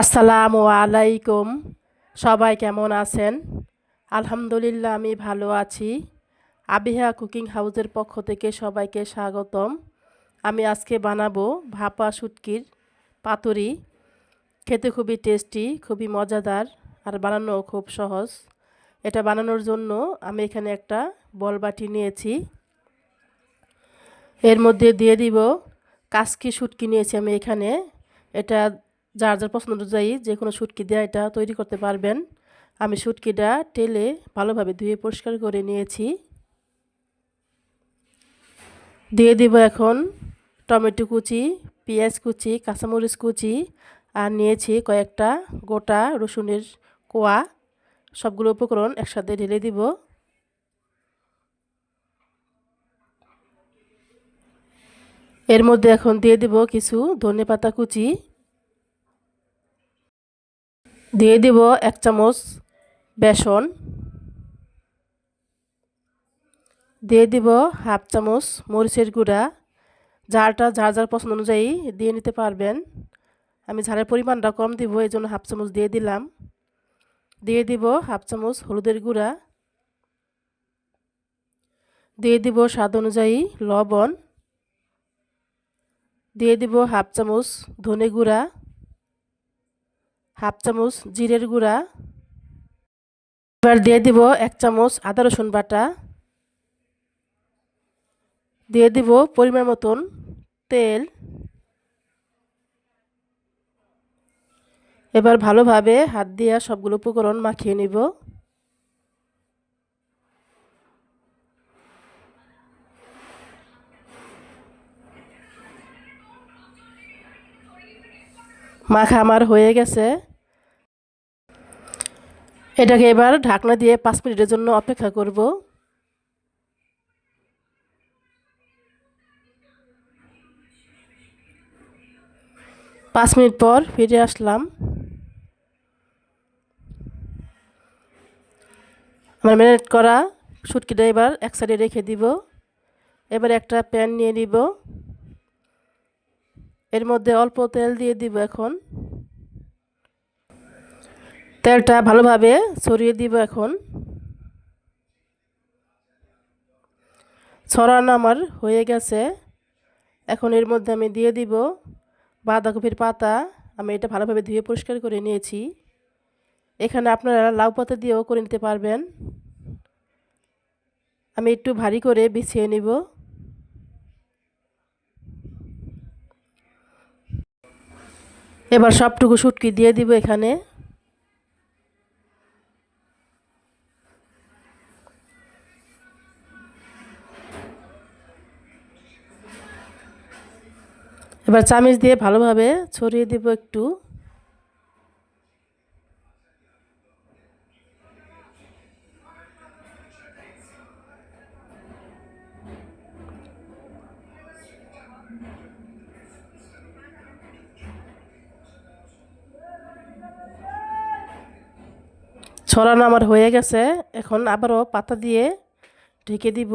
আসসালামু আলাইকুম। সবাই কেমন আছেন? আলহামদুলিল্লাহ, আমি ভালো আছি। আবিহা কুকিং হাউসের পক্ষ থেকে সবাইকে স্বাগতম। আমি আজকে বানাবো ভাপা শুটকির পাতুরি। খেতে খুবই টেস্টি, খুবই মজাদার আর বানানো খুব সহজ। এটা বানানোর জন্য আমি এখানে একটা বল বাটি নিয়েছি। এর মধ্যে দিয়ে দিব কাসকি শুটকি নিয়েছি আমি এখানে। এটা যার যার পছন্দ অনুযায়ী যে কোনো শুটকি দেওয়া এটা তৈরি করতে পারবেন। আমি শুটকিটা টেলে ভালোভাবে ধুয়ে পরিষ্কার করে নিয়েছি। দিয়ে দিব এখন টমেটো কুচি, পেঁয়াজ কুচি, কাঁচামরিচ কুচি আর নিয়েছি কয়েকটা গোটা রসুনের কোয়া। সবগুলো উপকরণ একসাথে ঢেলে দিব। এর মধ্যে এখন দিয়ে দিব কিছু ধনে পাতা কুচি। দিয়ে দিব এক চামচ বেসন। দিয়ে দিব হাফ চামচ মরিচের গুঁড়া। ঝালটা যার যার পছন্দ অনুযায়ী দিয়ে নিতে পারবেন। আমি ঝালের পরিমাণটা কম দিব, এই জন্য হাফ চামচ দিয়ে দিলাম। দিয়ে দিব হাফ চামচ হলুদের গুঁড়া। দিয়ে দিব স্বাদ অনুযায়ী লবণ। দিয়ে দিব হাফ চামচ ধনে গুঁড়া। হাফ চামচ জিরের গুঁড়া। এবার দিয়ে দিব এক চামচ আদা রসুন বাটা। দিয়ে দিব পরিমাণ মতন তেল। এবার ভালোভাবে হাত দিয়ে সবগুলো উপকরণ মাখিয়ে নিব। মাখা আমার হয়ে গেছে। এটাকে এবার ঢাকনা দিয়ে পাঁচ মিনিটের জন্য অপেক্ষা করব। পাঁচ মিনিট পর ফিরে আসলাম। আমার ম্যারিনেট করা শুটকিটা এবার এক সাইডে রেখে দিব। এবার একটা প্যান নিয়ে নিব। এর মধ্যে অল্প তেল দিয়ে দিব এখন। তেলটা ভালোভাবে ছড়িয়ে দিব এখন। ছড়ানো আমার হয়ে গেছে। এখন এর মধ্যে আমি দিয়ে দিব বাঁধাকপির পাতা। আমি এটা ভালোভাবে ধুয়ে পরিষ্কার করে নিয়েছি। এখানে আপনারা লাউ পাতা দিয়েও করে নিতে পারবেন। আমি একটু ভারী করে বিছিয়ে নিব। এবার সবটুকু শুটকি দিয়ে দিব এখানে। এবার চামিচ দিয়ে ভালোভাবে ছড়িয়ে দিব একটু। ছড়ানো আমার হয়ে গেছে। এখন আবারও পাতা দিয়ে ঢেকে দিব।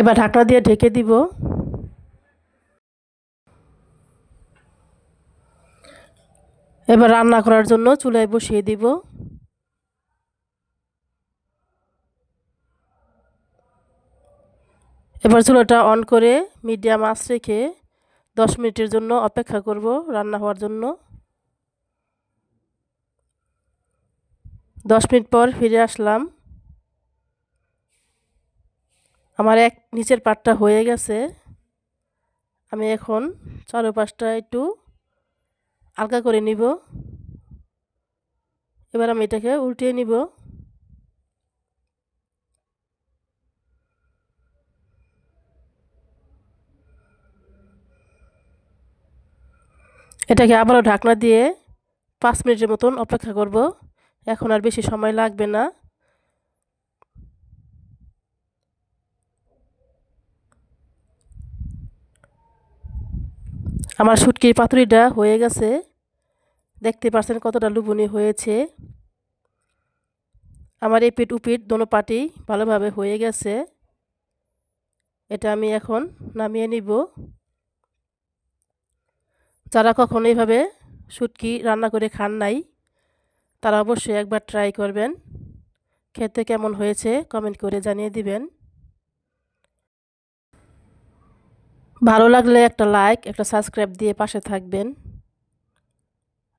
এবার ঢাকনা দিয়ে ঢেকে দিব। এবার রান্না করার জন্য চুলায় বসিয়ে দিব। এবার চুলাটা অন করে মিডিয়াম আঁচ রেখে দশ মিনিটের জন্য অপেক্ষা করব রান্না হওয়ার জন্য। দশ মিনিট পর ফিরে আসলাম। আমার এক নিচের পাটটা হয়ে গেছে। আমি এখন চারোপাশটা একটু আলগা করে নিব। এবার আমি এটাকে উল্টিয়ে নিব। এটাকে আবারও ঢাকনা দিয়ে পাঁচ মিনিটের মতন অপেক্ষা করব। এখন আর বেশি সময় লাগবে না। আমার শুটকির পাতুরিটা হয়ে গেছে। দেখতে পাচ্ছেন কতটা লুবনি হয়েছে। আমার এই পিঠ উপিট দোনো পাটি ভালোভাবে হয়ে গেছে। এটা আমি এখন নামিয়ে নিব। যারা কখনো এইভাবে শুটকি রান্না করে খান নাই, তারা অবশ্যই একবার ট্রাই করবেন। খেতে কেমন হয়েছে কমেন্ট করে জানিয়ে দিবেন। ভালো লাগলে একটা লাইক, একটা সাবস্ক্রাইব দিয়ে পাশে থাকবেন।